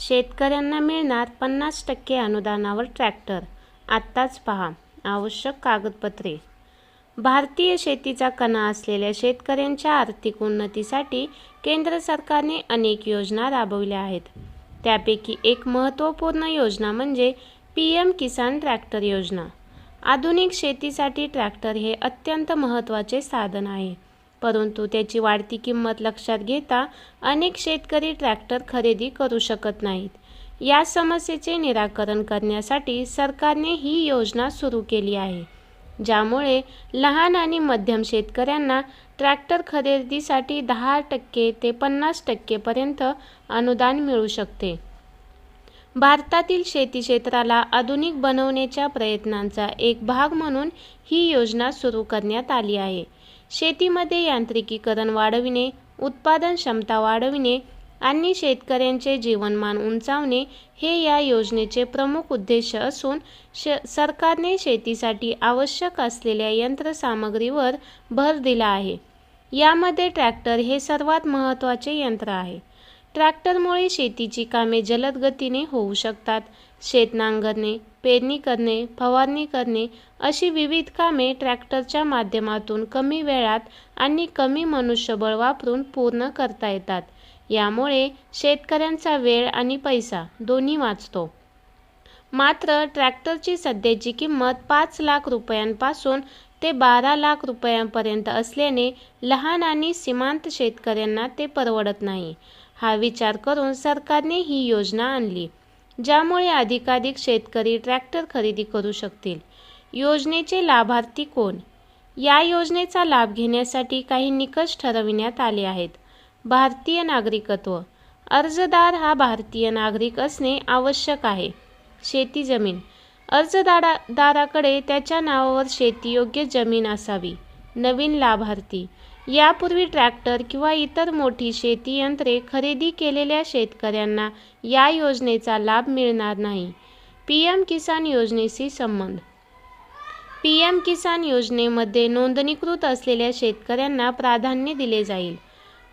शेतकऱ्यांना मिळणार पन्नास टक्के अनुदानावर ट्रॅक्टर. आत्ताच पहा आवश्यक कागदपत्रे. भारतीय शेतीचा कणा असलेल्या शेतकऱ्यांच्या आर्थिक उन्नतीसाठी केंद्र सरकारने अनेक योजना राबवल्या आहेत. त्यापैकी एक महत्त्वपूर्ण योजना म्हणजे पी एम किसान ट्रॅक्टर योजना. आधुनिक शेतीसाठी ट्रॅक्टर हे अत्यंत महत्त्वाचे साधन आहे. परंतु त्याची वाढती किंमत लक्षात घेता अनेक शेतकरी ट्रॅक्टर खरेदी करू शकत नाहीत. या समस्येचे निराकरण करण्यासाठी सरकारने ही योजना सुरू केली आहे ज्यामुळे लहान आणि मध्यम शेतकऱ्यांना ट्रॅक्टर खरेदीसाठी दहा टक्के ते पन्नास टक्केपर्यंत अनुदान मिळू शकते. भारतातील शेती क्षेत्राला आधुनिक बनवण्याच्या प्रयत्नांचा एक भाग म्हणून ही योजना सुरू करण्यात आली आहे. शेतीमध्ये यांत्रिकीकरण वाढविणे उत्पादन क्षमता वाढविणे आणि शेतकऱ्यांचे जीवनमान उंचावणे हे या योजनेचे प्रमुख उद्देश असून श सरकारने शेतीसाठी आवश्यक असलेल्या यंत्रसामग्रीवर भर दिला आहे. यामध्ये ट्रॅक्टर हे सर्वात महत्त्वाचे यंत्र आहे. ट्रॅक्टरमुळे शेतीची कामे जलद गतीने होऊ शकतात. शेत नांगरणे पेरणी करणे फवारणी करणे अशी विविध कामे ट्रॅक्टरच्या माध्यमातून कमी वेळात आणि कमी मनुष्यबळ वापरून पूर्ण करता येतात. यामुळे शेतकऱ्यांचा वेळ आणि पैसा दोन्ही वाचतो. मात्र ट्रॅक्टरची सध्याची किंमत पाच लाख रुपयांपासून ते बारा लाख रुपयांपर्यंत असल्याने लहान आणि सीमांत शेतकऱ्यांना ते परवडत नाही. हा विचार करून सरकारने ही योजना आणली ज्यामुळे अधिकाधिक शेतकरी ट्रॅक्टर खरेदी करू शकतील. योजनेचे लाभार्थी कोण? या योजनेचा लाभ घेण्यासाठी काही निकष ठरविण्यात आले आहेत. भारतीय नागरिकत्व. अर्जदार हा भारतीय नागरिक असणे आवश्यक आहे. शेती जमीन. अर्जदारा दाराकडे त्याच्या नावावर शेतीयोग्य जमीन असावी. नवीन लाभार्थी. यापूर्वी ट्रॅक्टर किंवा इतर मोठी शेती यंत्रे खरेदी केलेल्या शेतकऱ्यांना या योजनेचा लाभ मिळणार नाही. पी एम किसान योजनेशी संबंध. पी एम किसान योजनेमध्ये नोंदणीकृत असलेल्या शेतकऱ्यांना प्राधान्य दिले जाईल.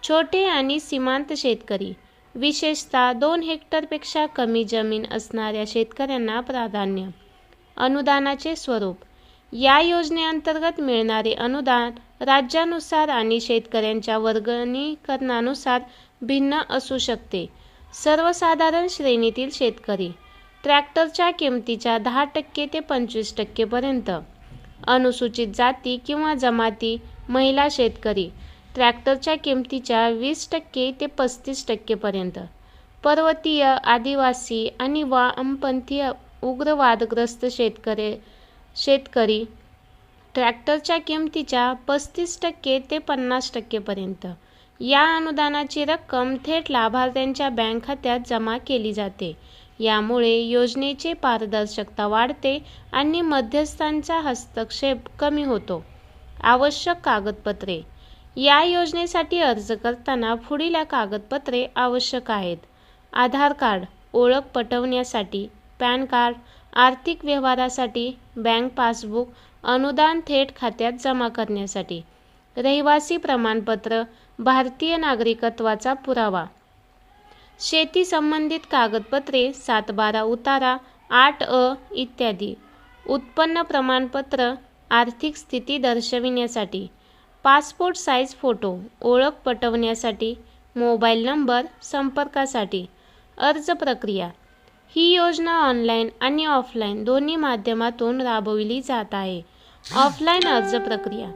छोटे आणि सीमांत शेतकरी विशेषतः दोन हेक्टरपेक्षा कमी जमीन असणाऱ्या शेतकऱ्यांना प्राधान्य. अनुदानाचे स्वरूप या योजनेअंतर्गत मिळणारे अनुदान राज्यानुसार आणि शेतकऱ्यांच्या वर्गणीकरणानुसार भिन्न असू शकते. सर्वसाधारण श्रेणीतील शेतकरी ट्रॅक्टरच्या किमतीच्या दहा टक्के ते पंचवीस टक्केपर्यंत अनुसूचित जाती किंवा जमाती महिला शेतकरी ट्रॅक्टरच्या किमतीच्या वीस टक्के ते पस्तीस टक्केपर्यंत पर्वतीय आदिवासी आणि वामपंथीय उग्रवादग्रस्त शेतकरी शेतकरी. ट्रॅक्टरच्या किमतीच्या पस्तीस टक्के ते पन्नास टक्केपर्यंत या अनुदानाची रक्कम थेट लाभार्थ्यांच्या बँक खात्यात जमा केली जाते. यामुळे योजनेची पारदर्शकता वाढते आणि मध्यस्थांचा हस्तक्षेप कमी होतो. आवश्यक कागदपत्रे. या योजनेसाठी अर्ज करताना पुढील कागदपत्रे आवश्यक आहेत. आधार कार्ड ओळख पटवण्यासाठी पॅन कार्ड आर्थिक व्यवहारासाठी बँक पासबुक अनुदान थेट खात्यात जमा करण्यासाठी. रहिवासी प्रमाणपत्र भारतीय नागरिकत्वाचा पुरावा. शेती संबंधित कागदपत्रे सातबारा उतारा आठ अ इत्यादी. उत्पन्न प्रमाणपत्र आर्थिक स्थिती दर्शविण्यासाठी. पासपोर्ट साईज फोटो ओळख पटवण्यासाठी. मोबाईल नंबर संपर्कासाठी. अर्ज प्रक्रिया ही योजना ऑनलाईन आणि ऑफलाईन दोन्ही माध्यमातून राबविली जात आहे. ऑफलाईन अर्ज प्रक्रिया.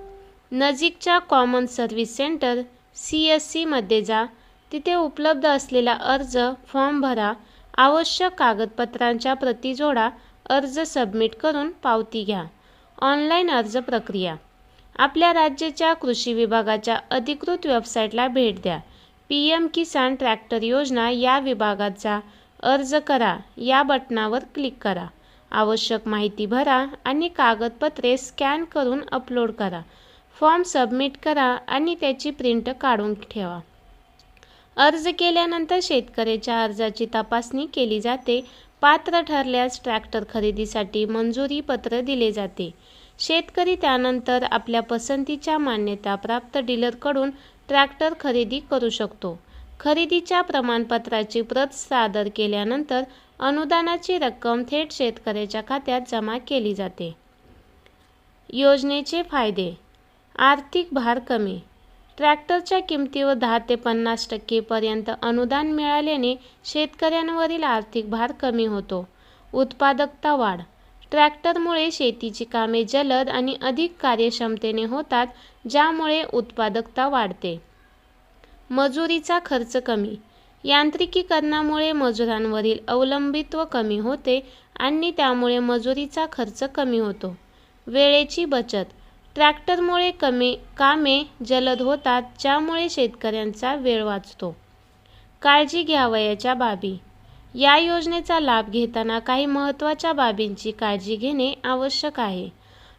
नजीकच्या common service centre C S सीमध्ये जा. तिथे उपलब्ध असलेला अर्ज फॉर्म भरा. आवश्यक कागदपत्रांच्या प्रती जोडा. अर्ज सबमिट करून पावती घ्या. ऑनलाईन अर्ज प्रक्रिया. आपल्या राज्याच्या कृषी विभागाच्या अधिकृत वेबसाईटला भेट द्या. पी एम किसान ट्रॅक्टर योजना या विभागाचा अर्ज करा. या बटनावर क्लिक करा. आवश्यक माहिती भरा आणि कागदपत्रे स्कॅन करून अपलोड करा. फॉर्म सबमिट करा आणि त्याची प्रिंट काढून ठेवा. अर्ज केल्यानंतर शेतकऱ्याच्या अर्जाची तपासणी केली जाते. पात्र ठरल्यास ट्रॅक्टर खरेदीसाठी मंजुरी पत्र दिले जाते. शेतकरी त्यानंतर आपल्या पसंतीच्या मान्यताप्राप्त डीलरकडून ट्रॅक्टर खरेदी करू शकतो. खरेदीच्या प्रमाणपत्राची प्रत सादर केल्यानंतर अनुदानाची रक्कम थेट शेतकऱ्याच्या खात्यात जमा केली जाते. योजनेचे फायदे. आर्थिक भार कमी. ट्रॅक्टरच्या किमतीवर दहा ते पन्नास टक्केपर्यंत अनुदान मिळाल्याने शेतकऱ्यांवरील आर्थिक भार कमी होतो. उत्पादकता वाढ. ट्रॅक्टरमुळे शेतीची कामे जलद आणि अधिक कार्यक्षमतेने होतात ज्यामुळे उत्पादकता वाढते. मजुरीचा खर्च कमी. यांत्रिकीकरणामुळे मजुरांवरील अवलंबित्व कमी होते आणि त्यामुळे मजुरीचा खर्च कमी होतो. वेळेची बचत. ट्रॅक्टरमुळे कमी कामे जलद होतात ज्यामुळे शेतकऱ्यांचा वेळ वाचतो. काळजी घ्यावयाच्या बाबी. या योजनेचा लाभ घेताना काही महत्त्वाच्या बाबींची काळजी घेणे आवश्यक आहे.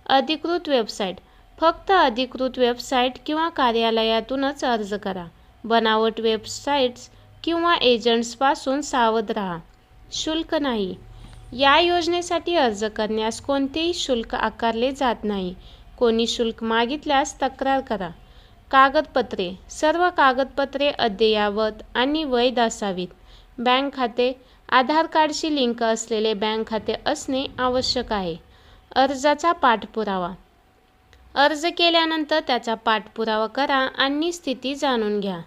अधिकृत वेबसाईट. फक्त अधिकृत वेबसाईट किंवा कार्यालयातूनच अर्ज करा. बनावट वेबसाईट्स किंवा एजंट्सपासून सावध राहा. शुल्क नाही. या योजनेसाठी अर्ज करण्यास कोणतेही शुल्क आकारले जात नाही. कोणी शुल्क मागितल्यास तक्रार करा. कागदपत्रे सर्व कागदपत्रे अद्ययावत आणि वैध असावीत. बँक खाते आधार कार्डशी लिंक असलेले बँक खाते असणे आवश्यक आहे. अर्जाचा पाठपुरावा. अर्ज केल्यानंतर त्याचा पाठपुरावा करा आणि स्थिती जाणून घ्या.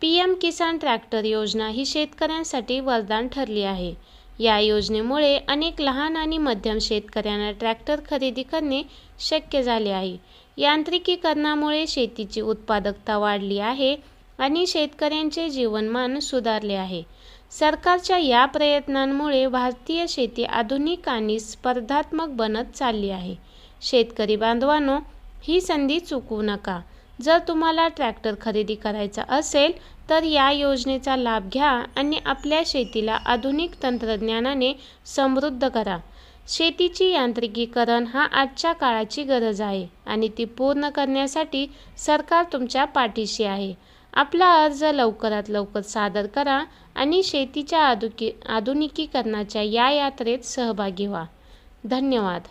पी एम किसान ट्रॅक्टर योजना ही शेतकऱ्यांसाठी वरदान ठरली आहे. या योजनेमुळे अनेक लहान आणि मध्यम शेतकऱ्यांना ट्रॅक्टर खरेदी करणे शक्य झाले आहे. यांत्रिकीकरणामुळे शेतीची उत्पादकता वाढली आहे आणि शेतकऱ्यांचे जीवनमान सुधारले आहे. सरकारच्या या प्रयत्नांमुळे भारतीय शेती आधुनिक आणि स्पर्धात्मक बनत चालली आहे. शेतकरी बांधवांनो ही संधी चुकवू नका. जर तुम्हाला ट्रॅक्टर खरेदी करायचा असेल तर या योजनेचा लाभ घ्या आणि आपल्या शेतीला आधुनिक तंत्रज्ञानाने समृद्ध करा. शेतीची यांत्रिकीकरण हा आजच्या काळाची गरज आहे आणि ती पूर्ण करण्यासाठी सरकार तुमच्या पाठीशी आहे. आपला अर्ज लवकरात लवकर सादर करा आणि शेतीच्या आधुकी आधुनिकीकरणाच्या या यात्रेत सहभागी व्हा. धन्यवाद.